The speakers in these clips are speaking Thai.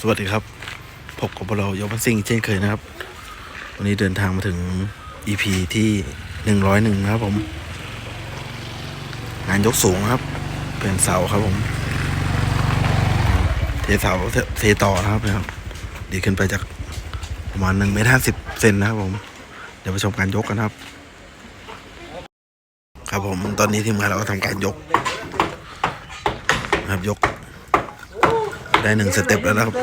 สวัสดีครับพบกับเราโยบันซิงเช่นเคยนะครับ วันนี้เดินทางมาถึง EP ที่หนึ่งร้อยหนึ่งนะครับผม งานยกสูงครับ เป็นเสาครับผม เทเสาเทต่อนะครับนะครับดีขึ้นไปจากประมาณหนึ่งเมตรห้าสิบเซนนะครับผม เดี๋ยวไปชมการยกกันครับ ครับผมตอนนี้ทีมงานเราก็ทำการยกนะครับยก ได้หนึ่งสเต็ปแล้วนะครับ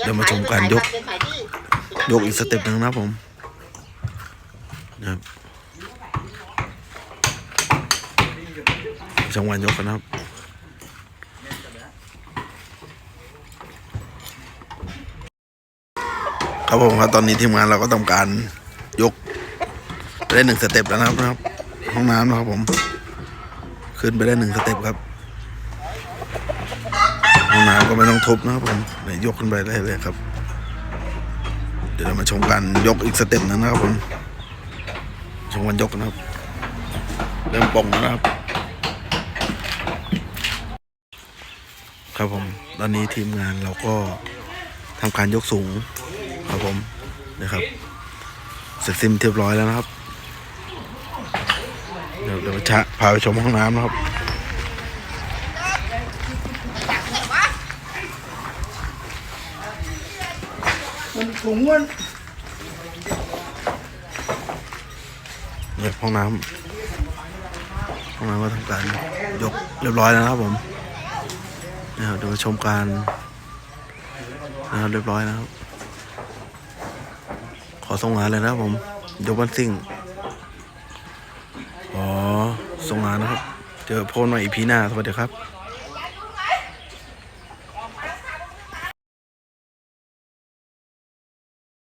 เดี๋ยวมาชมการยก ยกอีกสเต็ปหนึ่งนะผมนะครับชมการยกกันนะครับครับผมครับตอนนี้ทีมงานเราก็ทำการยกได้หนึ่งสเต็ปแล้วนะครับ ห้องน้ำนะครับผม ขึ้นไปได้หนึ่งสเต็ปครับ ห้องน้ำก็ไม่ต้องทุบนะครับผมเนี่ยยกขึ้นไปได้เลยครับ เดี๋ยวเรามาชมกันยกอีกสเต็ปหนึงนะครับผมชมกันยกนะครับ เริ่มปองนะครับ ครับผมตอนนี้ทีมงานเราก็ทำการยกสูงครับผมนะครับเสร็จสิ้นเรียบร้อยแล้วนะครับ เดี๋ยวเดี๋ยวชะพาไปชมห้องน้ำนะครับ นถุงมันเนี่ยห้องน้ำห้องน้ำก็ทำการยกเรียบร้อยแล้วนะครับผมนะครับเดี๋ยวมาชมการนะครับเรียบร้อยนะครับ ขอส่งงานเลยนะครับผมยกบันซิ่งอ๋อส่งงานนะครับ เจอโพสต์ใหม่อีพีหน้า สวัสดีครับ